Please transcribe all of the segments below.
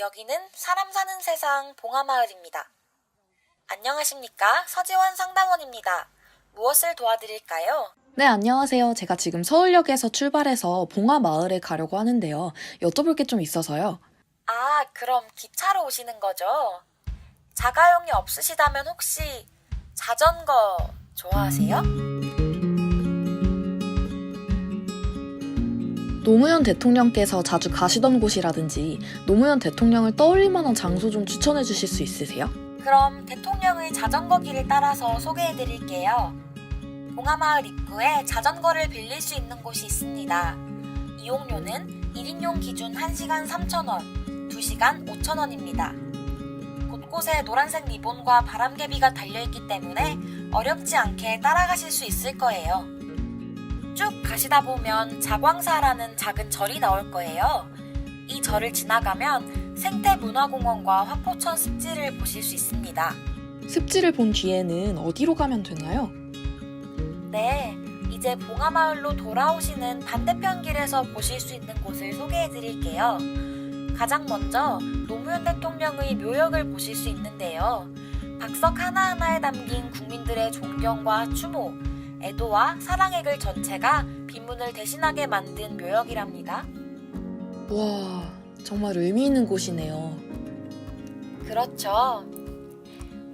여기는 사람 사는 세상 봉화마을입니다. 안녕하십니까? 서지원 상담원입니다. 무엇을 도와드릴까요? 네, 안녕하세요. 제가 지금 서울역에서 출발해서 봉화마을에 가려고 하는데요. 여쭤볼 게 좀 있어서요. 아, 그럼 기차로 오시는 거죠? 자가용이 없으시다면 혹시 자전거 좋아하세요? 노무현 대통령께서 자주 가시던 곳이라든지 노무현 대통령을 떠올릴 만한 장소 좀 추천해 주실 수 있으세요? 그럼 대통령의 자전거 길을 따라서 소개해 드릴게요. 봉화마을 입구에 자전거를 빌릴 수 있는 곳이 있습니다. 이용료는 1인용 기준 1시간 3,000원, 2시간 5,000원입니다. 곳곳에 노란색 리본과 바람개비가 달려있기 때문에 어렵지 않게 따라가실 수 있을 거예요. 쭉 가시다 보면 자광사라는 작은 절이 나올 거예요. 이 절을 지나가면 생태문화공원과 화포천 습지를 보실 수 있습니다. 습지를 본 뒤에는 어디로 가면 되나요? 네, 이제 봉화마을로 돌아오시는 반대편 길에서 보실 수 있는 곳을 소개해 드릴게요. 가장 먼저 노무현 대통령의 묘역을 보실 수 있는데요. 박석 하나하나에 담긴 국민들의 존경과 추모, 애도와 사랑의 글 전체가 비문을 대신하게 만든 묘역이랍니다. 와, 정말 의미 있는 곳이네요. 그렇죠.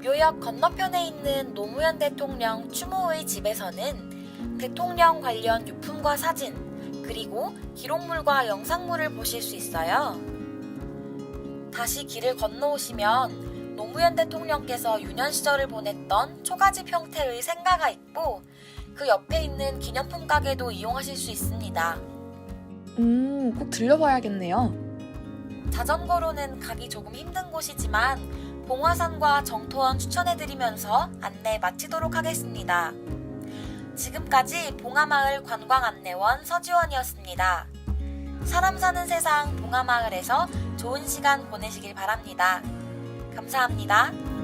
묘역 건너편에 있는 노무현 대통령 추모의 집에서는 대통령 관련 유품과 사진, 그리고 기록물과 영상물을 보실 수 있어요. 다시 길을 건너오시면 노무현 대통령께서 유년 시절을 보냈던 초가집 형태의 생가가 있고 그 옆에 있는 기념품 가게도 이용하실 수 있습니다. 음, 꼭 들려봐야겠네요. 자전거로는 가기 조금 힘든 곳이지만 봉화산과 정토원 추천해드리면서 안내 마치도록 하겠습니다. 지금까지 봉화마을 관광안내원 서지원이었습니다. 사람 사는 세상 봉화마을에서 좋은 시간 보내시길 바랍니다. 감사합니다.